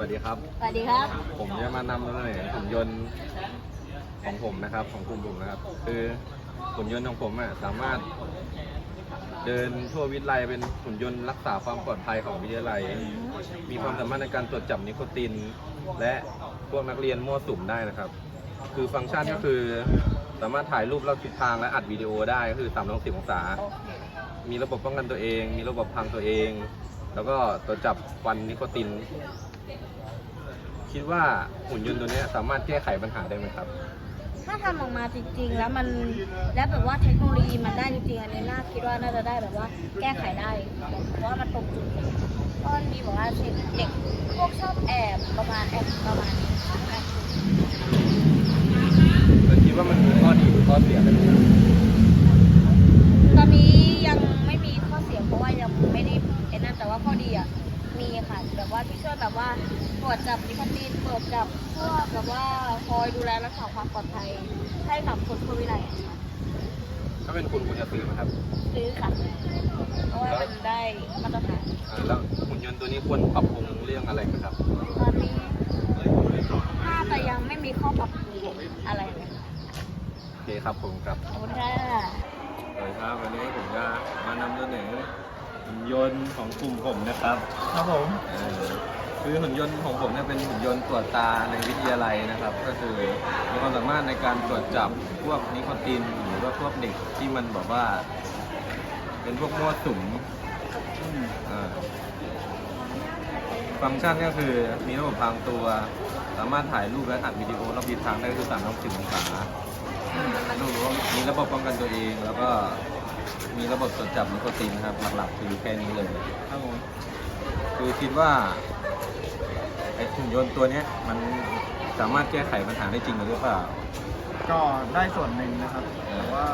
วัสดีครับ สวัสดีครับ ผมจะมานำเสนอหุ่นยนต์ของผมนะครับ ของกลุ่มผมนะครับ คือหุ่นยนต์ของผมอะสามารถ เดินทั่ววิทยาลัยเป็นหุ่นยนต์รักษาความปลอดภัยของวิทยาลัย มีความสามารถในการตรวจจับนิโคติน และพวกนักเรียนมั่วสุมได้นะครับ คือฟังก์ชันก็คือสามารถถ่ายรูปรอบทิศทางและอัดวิดีโอได้ก็คือ360องศาโอเคมีระบบป้องกันตัวเอง มีระบบพังตัวเอง แล้วก็ตรวจจับควันนิโคติน คิดว่าหุ่นยนต์ตัวเนี้ยสามารถแก้ไขปัญหาได้ไหมครับ ถ้าทำออกมาจริงๆ แล้วมันแล้วแบบว่าเทคโนโลยีมันได้จริงๆอันนี้น่าคิดว่าน่าจะได้แบบว่าแก้ไขได้เพราะว่ามันตรงจุดเพราะมันมีบอกว่าเด็กพวกชอบแอบประมาณแอบประมาณนี้ค่ะแล้วคิดว่ามันมีข้อดีหรือข้อเสียอะไรไหมครับ ตอนนี้ยังไม่มีข้อเสียเพราะว่ายังไม่ได้ไอ้นั่นแต่ว่าข้อดีอะมีค่ะแบบว่าที่ช่วย แบบว่าตรวจจับนิโคตินตรวจจับพวกแบบว่าคอยดูแลรักษาความปลอดภัยให้กับคนทั่ววิไลอะค่ะถ้าเป็นคุณคุณจะซื้อไหมครับซื้อค่ะเพราะว่ามันได้มาตรฐานอ่าแล้วหุ่นยนต์ตัวนี้ควรปรับปรุงเรื่องอะไรไหมครับตอนนี้น่าจะยังไม่มีข้อปรับปรุงอะไรเลยค่ะโอเคครับผมครับขอบคุณค่ะสวัสดีครับวันนี้ผมจะมานำเสนอหุ่นยนต์ของกลุ่มผมนะครับครับผม เอ่อ คือหุ่นยนต์ของผมเนี่ยเป็นหุ่นยนต์ตรวจตาในวิทยาลัยนะครับ ก็คือมีความสามารถในการตรวจจับพวกนิโคตินหรือว่าพวกเด็กที่มันแบบว่า เป็นพวกมั่วสุมอ่าฟังก์ชันก็คือมีระบบพรางตัว สามารถถ่ายรูปและอัดวิดีโอรอบทิศทางได้ก็คือ360องศาดูว่ามีระบบป้องกันตัวเอง แล้วก็มีระบบตรวจจับนิโคตินนะครับหลักๆคือแค่นี้เลยครับผมคือคิดว่าไอ้หุ่นยนต์ตัวเนี้ยมันสามารถแก้ไขปัญหาได้จริงหรือเปล่า ก็ได้ส่วนหนึ่งนะครับเออแต่ว่า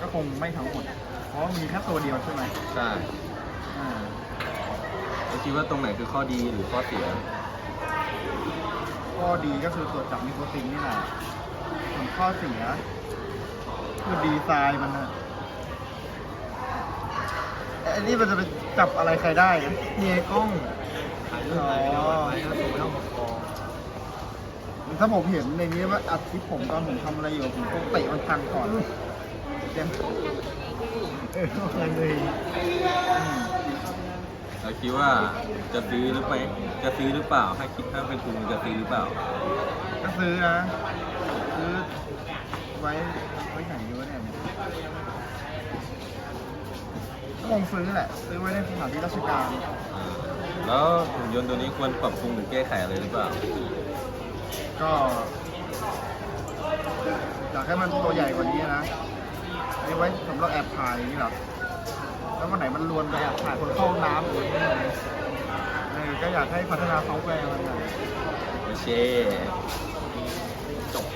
ก็คงไม่ทั้งหมด เพราะว่ามีแค่ตัวเดียวใช่ไหมใช่อ่าแล้วคิดว่าตรงไหนคือข้อดีหรือข้อเสีย ข้อดีก็คือตรวจจับนิโคตินนี่แหละส่วนข้อเสียคือดีไซน์มันนะเอ๊ะอันนี้มันจะไปจับอะไรใครได้นะมีไอ้กล้อง อ๋อถ้าผมเห็นในนี้ว่าอัดคลิปผมตอนผมทำอะไรอยู่ผมคงเตะมันพังก่อนเดี๋ยวเออพังเลยอืมเราคิดว่าจะซื้อหรือไม่จะซื้อหรือเปล่าถ้คิดถ้าเป็นคุณจะซื้อหรือเปล่า ก็ซื้อนะซื้อไว้ไว้ไหนดีวะเนี่ยก็คงซื้อแหละ ซื้อไว้ในสถานที่ราชการ แล้วหุ่นยนต์ตัวนี้ควรปรับปรุงหรือแก้ไขอะไรหรือเปล่า ก็อยากให้มันตัวใหญ่กว่านี้นะอันนี้ไว้สำหรับแอบถ่ายอย่างนี้เหรอแล้ววันไหนมันลวนไปแอบถ่ายคนเข้าห้องน้ำหรืออะไรอย่างเงี้ยเออก็อยากให้พัฒนาซอฟต์แวร์มันหน่อยโอเคจบ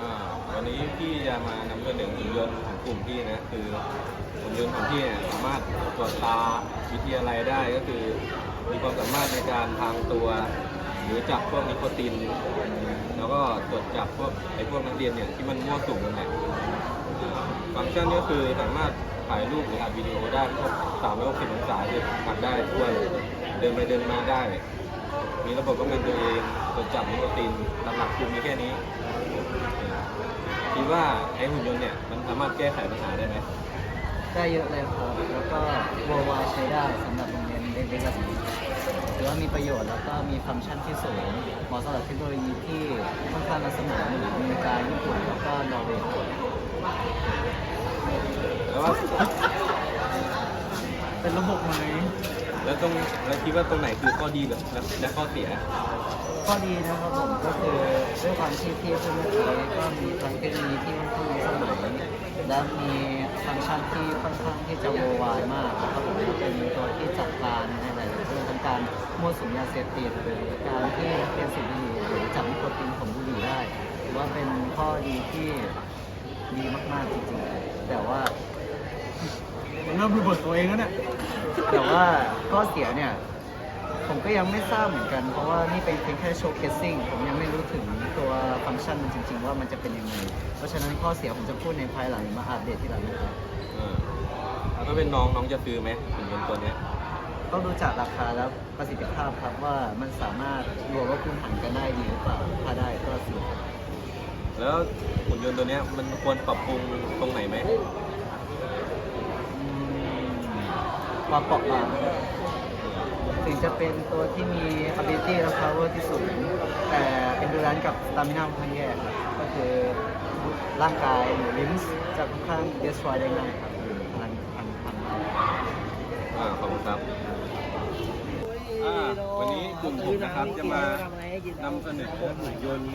อ่าวันนี้พี่จะมานำเสนอหุ่นยนต์ของกลุ่มพี่นะ คือหุ่นยนต์ของพี่เนี่ยสามารถตรวจตาวิทยาลัยได้ก็คือ มีความสามารถในการทางตัว หรือจับพวกนิโคติน แล้วก็ตรวจจับพวกไอ้พวกนักเรียนเนี่ยที่มันมั่วสุมกันแหละอ่าฟังก์ชันก็คือสามารถถ่ายรูปหรืออัดวิดีโอได้ครบ360องศาคืออัดได้ทั่วเลยเดินไปเดินมาได้ มีระบบป้องกันตัวเองตรวจจับนิโคตินหลักๆคือมีแค่นี้คิดว่าไอ้หุ่นยนต์เนี่ยมันสามารถแก้ไขปัญหาได้ไหม ได้เยอะเลยครับ แล้วก็ worldwide ใช้ได้สำหรับโรงเรียนเล็กๆแบบนี้ถือว่ามีประโยชน์แล้วก็มีฟังก์ชันที่สูงเหมาะสำหรับเทคโนโลยีที่ค่อนข้างทันสมัยหรือเมริกาญี่ปุ่นแล้วก็นอร์เวย์แล้วว่าเป็นระบบไหมแล้วตรงแล้วคิดว่าตรงไหนคือข้อดีและและข้อเสีย ข้อดีนะครับผมก็คือด้วยความที่ที่พูดเมื่อกี้ก็มีทั้งเทคโนโลยีที่ค่อนข้างทันสมัยและมี ฟังก์ชันที่ค่อนข้างที่จะ worldwide มากนะครับผมและเป็นตัวที่จัดการในหลายๆเรื่องทั้งการมั่วสุมยาเสพติดหรือการที่เป็นสูบบุหรี่หรือจับนิโคตินของบุหรี่ได้ถือว่าเป็นข้อดีที่ดีมากๆจริงๆ แต่ว่าเริ่มดูบทตัวเองแล้วเนี่ยแต่ว่าข้อเสียเนี่ยผมก็ยังไม่ทราบเหมือนกัน เพราะว่านี่เป็นเพียงแค่โชว์เคสซิ่งผมยังไม่รู้ถึง ตัวฟังก์ชันมันจริง ๆ ว่ามันจะเป็นยังไง เพราะฉะนั้นข้อเสียผมจะพูดในภายหลังมาอัปเดตที่หลังนะครับเออถ้าเป็นน้องน้องจะซื้อไหมหุ่นยนต์ตัวเนี้ยกต้องดูจากราคาและประสิทธิภาพครับว่ามันสามารถรวมว่าคุณหันกันได้ดีหรือเปล่าถ้าได้ก็ซื้อครับแล้วหุ่นยนต์ตัวเนี้ยมันควรปรับปรุงตรงไหนไหมอืมความเปราะบาง ถึงจะเป็นตัวที่มี ability และ power ที่สูง แต่ endurance กับ stamina ค่อนข้างแย่ครับก็คือร่างกายหรือ limbs จะค่อนข้าง destroy ได้ง่ายครับพันพันพันอ่าขอบคุณครับอ่าวันนี้กลุ่มผมนะครับจะมานำเสนอหุ่นยนต์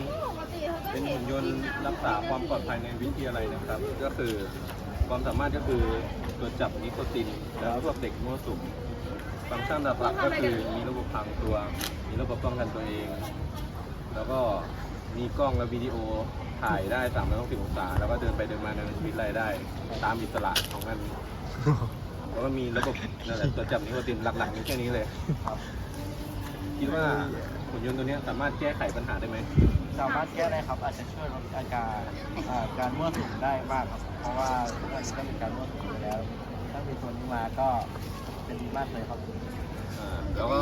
เป็นหุ่นยนต์รักษาความปลอดภัยในวิทยาลัยนะครับ ก็คือความสามารถก็คือตรวจจับนิโคตินแล้วพวกเด็กมั่วสุม ฟังก์ชันหลักๆก็คือมีระบบพังตัว มีระบบป้องกันตัวเอง แล้วก็มีกล้องและวิดีโอถ่ายได้360องศา แล้วก็เดินไปเดินมาในชีวิตไรได้ ตามอิสระของมัน แล้วก็มีระบบนั่นแหละตรวจับนิโคตินหลักๆมีแค่นี้เลยครับคิดว่าหุ่นยนต์ตัวนี้สามารถแก้ไขปัญหาได้ไหม สามารถแก้ได้ครับ อาจจะช่วยลดอาการอ่าการมั่วสุมได้มากครับ เพราะว่าทุกวันนี้ก็มีการมั่วสุมไปแล้ว ถ้ามีตัวนี้มาก็จะดีมากเลยครับ อ่าแล้วก็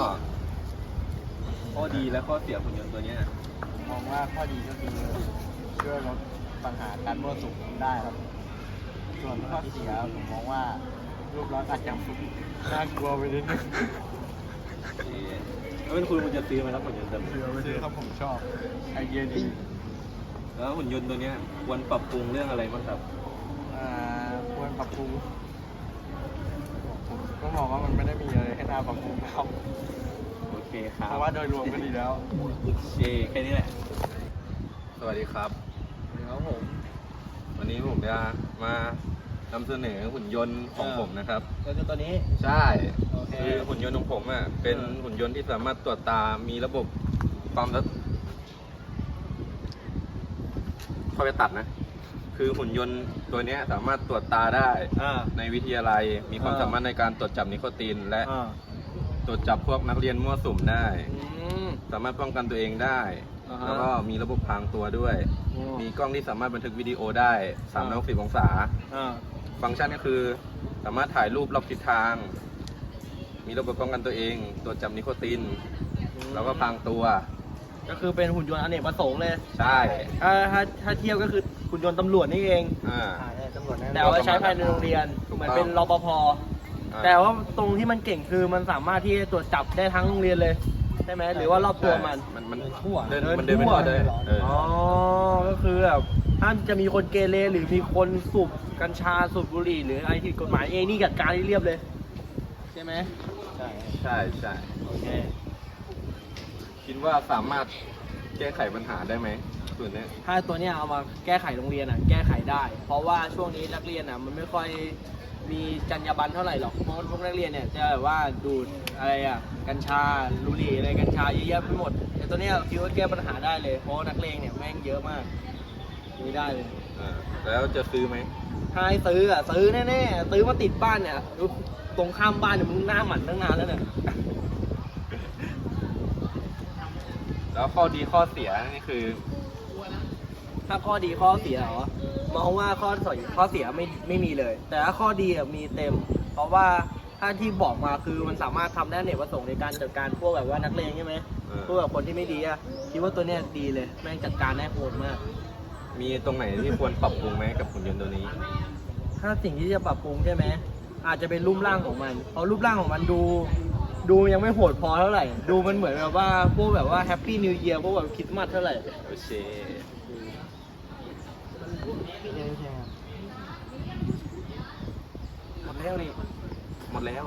ข้อดีและข้อเสียหุ่นยนต์ตัวเนี้ยมองว่าข้อดีก็คือช่วยลดปัญหาการมั่วสุมได้ครับ ส่วนข้อเสียผมมองว่ารูปลักษณ์อาจจะน่ากลัวไปนิดนึงถ้าเป็นคุณคุณจะซื้อไหมครับหุ่นยนต์ตัวนี้ ซื้อครับผมชอบไอเดียดีแล้วหุ่นยนต์ตัวเนี้ยควรปรับปรุงเรื่องอะไรบ้างครับ อ่าควรปรับปรุงผม ก็มองว่ามันไม่ได้มีอะไรให้น่าปรับปรุงครับโอเคครัเพบราะว่าโดยรวมก็ดีแล้ว โอเคแค่นี้แหละ สวัสดีครับครับผม วันนี้ผมจะมานำเสนอหุ่นยนต์ของผมนะครับ ก็คือตัวนี้ ใช่ โอเค คือหุ่นยนต์ของผมอะ เป็นหุ่นยนต์ที่สามารถตรวจตา มีระบบความละเข้าไปตัดนะ คือหุ่นยนต์ตัวเนี้ยสามารถตรวจตาได้อ่า ในวิทยาลัย มีความอ่า สามารถในการตรวจจับนิโคติน และอ่าตรวจจับพวกนักเรียนมั่วสุมได้ อืม สามารถป้องกันตัวเองได้ อ่าฮะ แล้วก็มีระบบพรางตัวด้วยอืมมีกล้องที่สามารถบันทึกวิดีโอได้360องศา อ่าฟังก์ชันก็คือสามารถถ่ายรูปรอบทิศทาง มีระบบป้องกันตัวเอง ตรวจจับนิโคติน แล้วก็พรางตัว ก็คือเป็นหุ่นยนต์อเนกประสงค์เลย ใช่ ถ้าถ้าถ้าเทียบก็คือ หุ่นยนต์ตำรวจนี่เอง อ่าตำรวจแต่ว่าใช้ภายในโรงเรียนถูกต้อง เหมือนเป็นรปภอ่า แต่ว่าตรงที่มันเก่งคือมันสามารถที่จะตรวจจับได้ทั้งโรงเรียนเลยใช่ไหมหรือว่ารอบตัวมัน มันมันทั่วเดินเดินมันเดินไปทั่วทั่วเลยเอออ๋อ ก็คือแบบถ้าจะมีคนเกเรหรือมีคนสูบกัญชาสูบบุหรี่หรืออะไรที่กฎหมายเองนี่จัดการให้เรียบเลย ใช่ไหมใช่ ใช่ใช่โอเคคิดว่าสามารถแก้ไขปัญหาได้ไหม ส่วนเนี้ยถ้าตัวเนี้ยเอามาแก้ไขโรงเรียนอะ แก้ไขได้ เพราะว่าช่วงนี้นักเรียนอะมันไม่ค่อยมีจรรยาบรรณเท่าไหร่หรอกเพราะพวกนักเรียนเนี่ยจะแบบว่าดูดอะไรอะกัญชาบุหรี่อะไรกัญชาเยอะแยะไปหมดแต่ตัวเนี้ยคิดว่าแก้ปัญหาได้เลย เพราะว่านักเลงเนี่ยแม่งเยอะมากนี่ได้เลย อ่าแล้วจะซื้อไหมถ้าให้ซื้ออะซื้อแน่ๆซื้อมาติดบ้านเนี่ยตรงข้ามบ้านเนี่ยมึงหน้าหมันตั้งนานแล้วเนี่ยแล้วข้อดีข้อเสียนี่คือ ถ้าข้อดีข้อเสียเหรอมองว่าข้อเสียข้อเสียไม่ไม่มีเลย แต่ถ้าข้อดีอะมีเต็ม เพราะว่าถ้าที่บอกมาคือมันสามารถทำได้เนกประสงค์ในการจัดการพวกแบบว่านักเลงใช่ไหมเออพวกแบบคนที่ไม่ดีอะคิดว่าตัวเนี้ยดีเลยแม่งจัดการได้โหดมาก มีตรงไหนที่ควรปรับปรุงไหมกับหุ่นยนต์ตัวนี้ ถ้าสิ่งที่จะปรับปรุงใช่ไหมอาจจะเป็นรูปร่างของมันเพราะรูปร่างของมันดูดูยังไม่โหดพอเท่าไหร่ ดูมันเหมือนแบบว่าพวกแบบว่าแฮปปี้นิวเยียร์พวกแบบคริสต์มาสเท่าไหร่ โอเค หมดแล้วนี่หมดแล้ว